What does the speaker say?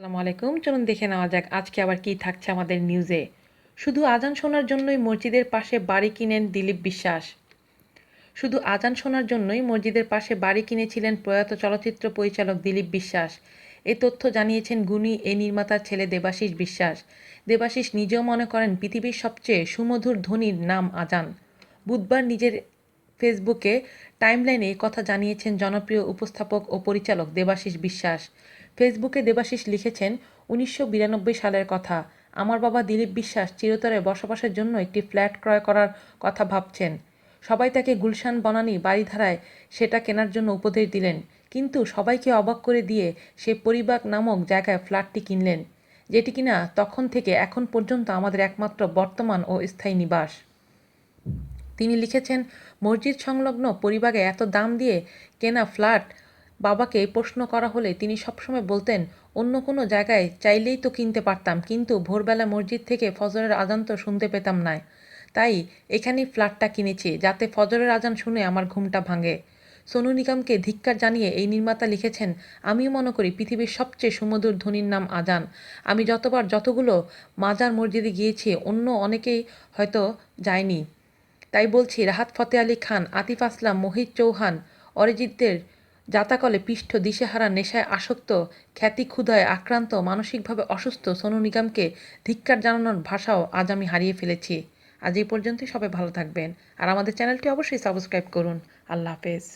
আসসালামু আলাইকুম। চলুন দেখে নেওয়া যাক আজকে আবার কি থাকছে আমাদের নিউজে শুধু আজান শোনার জন্যই মসজিদের পাশে বাড়ি কিনেন দিলীপ বিশ্বাস। শুধু আজান শোনার জন্যই মসজিদের পাশে বাড়ি কিনেছিলেন প্রয়াত চলচ্চিত্র পরিচালক দিলীপ বিশ্বাস। এ তথ্য জানিয়েছেন গুণী এ নির্মাতার ছেলে দেবাশিস বিশ্বাস। দেবাশিস নিজেও মনে করেন, পৃথিবীর সবচেয়ে সুমধুর ধ্বনির নাম আজান। বুধবার নিজের ফেসবুকে টাইমলাইনে এই কথা জানিয়েছেন জনপ্রিয় উপস্থাপক ও পরিচালক দেবাশিস বিশ্বাস। ফেসবুকে দেবাশিস লিখেছেন, উনিশশো বিরানব্বই সালের কথা। আমার বাবা দিলীপ বিশ্বাস চিরতরে বসবাসের জন্য একটি ফ্ল্যাট ক্রয় করার কথা ভাবছেন। সবাই তাকে গুলশান বনানী বাড়িধারায় সেটা কেনার জন্য উপদেশ দিলেন। কিন্তু সবাইকে অবাক করে দিয়ে সে পরিবাগ নামক জায়গায় ফ্ল্যাটটি কিনলেন, যেটি কিনা তখন থেকে এখন পর্যন্ত আমাদের একমাত্র বর্তমান ও স্থায়ী নিবাস। তিনি লিখেছেন, মসজিদ সংলগ্ন পরিবাগে এত দাম দিয়ে কেনা ফ্ল্যাট বাবাকে প্রশ্ন করা হলে তিনি সবসময় বলতেন, অন্য কোনো জায়গায় চাইলেই তো কিনতে পারতাম, কিন্তু ভোরবেলা মসজিদ থেকে ফজরের আজান তো শুনতে পেতাম না। তাই এখানেই ফ্ল্যাটটা কিনেছি, যাতে ফজরের আজান শুনে আমার ঘুমটা ভাঙে। সোনু নিগমকে ধিক্কার জানিয়ে এই নির্মাতা লিখেছেন আমিও মনে করি পৃথিবীর সবচেয়ে সুমধুর ধ্বনির নাম আজান। আমি যতবার যতগুলো মাজার মসজিদে গিয়েছি, অন্য অনেকেই হয়তো যায়নি। তাই বলছি, রাহাত ফতে আলী খান, আতিফ আসলাম, মোহিত চৌহান, অরিজিৎদের জাতাকলে পিষ্ঠ দিশেহারা নেশায় আসক্ত খ্যাতি ক্ষুধায় আক্রান্ত, মানসিকভাবে অসুস্থ সোনু নিগমকে ধিক্কার জানানোর ভাষাও আজ আমি হারিয়ে ফেলেছি। আজ এই পর্যন্তই সবাই ভালো থাকবেন। আর আমাদের চ্যানেলটি অবশ্যই সাবস্ক্রাইব করুন। আল্লাহ হাফেজ।